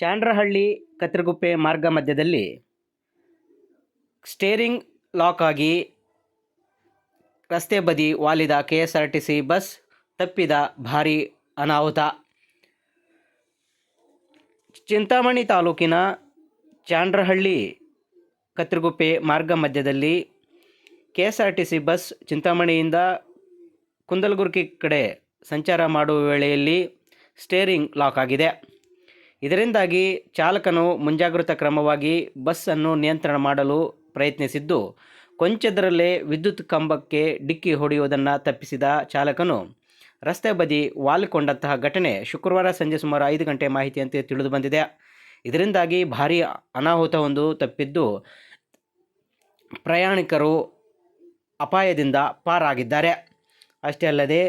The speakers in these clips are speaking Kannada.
ಚಾಂಡ್ರಹಳ್ಳಿ ಕತ್ತರಗುಪ್ಪೆ ಮಾರ್ಗ ಮಧ್ಯದಲ್ಲಿ ಸ್ಟೇರಿಂಗ್ ಲಾಕ್ ಆಗಿ ರಸ್ತೆ ಬದಿ ವಾಲಿದ K S R T C bus ತಪ್ಪಿದ ಭಾರೀ ಅನಾಹುತ. ಚಿಂತಾಮಣಿ ತಾಲೂಕಿನ ಚಾಂಡ್ರಹಳ್ಳಿ ಕತ್ತರಗುಪ್ಪೆ ಮಾರ್ಗ ಮಧ್ಯದಲ್ಲಿ K S R T C bus ಚಿಂತಾಮಣಿಯಿಂದ Kundalagurki ಕಡೆ ಸಂಚಾರ ಮಾಡುವ ವೇಳೆಯಲ್ಲಿ ಸ್ಟೇರಿಂಗ್ ಲಾಕ್ ಆಗಿದೆ. ಇದರಿಂದಾಗಿ ಚಾಲಕನು ಮುಂಜಾಗ್ರತಾ ಕ್ರಮವಾಗಿ ಬಸ್ಸನ್ನು ನಿಯಂತ್ರಣ ಮಾಡಲು ಪ್ರಯತ್ನಿಸಿದ್ದು, ಕೊಂಚದರಲ್ಲೇ ವಿದ್ಯುತ್ ಕಂಬಕ್ಕೆ ಡಿಕ್ಕಿ ಹೊಡೆಯುವುದನ್ನು ತಪ್ಪಿಸಿದ ಚಾಲಕನು. ರಸ್ತೆ ಬದಿ ವಾಲಿಕೊಂಡಂತಹ ಘಟನೆ ಶುಕ್ರವಾರ ಸಂಜೆ ಸುಮಾರು ಐದು ಗಂಟೆ ಮಾಹಿತಿಯಂತೆ ತಿಳಿದು ಬಂದಿದೆ ಇದರಿಂದಾಗಿ ಭಾರೀ ಅನಾಹುತವೊಂದು ತಪ್ಪಿದ್ದು, ಪ್ರಯಾಣಿಕರು ಅಪಾಯದಿಂದ ಪಾರಾಗಿದ್ದಾರೆ. ಅಷ್ಟೇ ಅಲ್ಲದೆ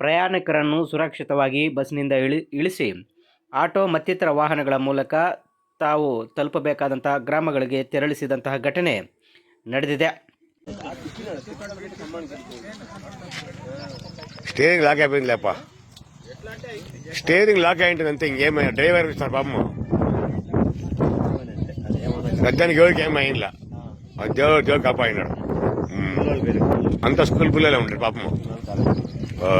ಪ್ರಯಾಣಿಕರನ್ನು ಸುರಕ್ಷಿತವಾಗಿ ಬಸ್ನಿಂದ ಇಳಿ, ಇಳಿಸಿ ಆಟೋ ಮತ್ತಿತರ ವಾಹನಗಳ ಮೂಲಕ ತಾವು ತಲುಪಬೇಕಾದಂತಹ ಗ್ರಾಮಗಳಿಗೆ ತೆರಳಿಸಿದಂತಹ ಘಟನೆ ನಡೆದಿದೆ స్టీరింగ్ లాక్ అయిపోయింది లేప స్టీరింగ్ లాక్ అయింటుంది అంతే ఇంకేమైనా డ్రైవర్ ఇస్తారు పాపము గద్దానికి ఎవరికి ఏమైందిలా దేవుడు దేవుడు కాపాడినాడు ఉమ్. అంతా స్కూల్ పిల్లలే ఉంటారు పాపము ఆ.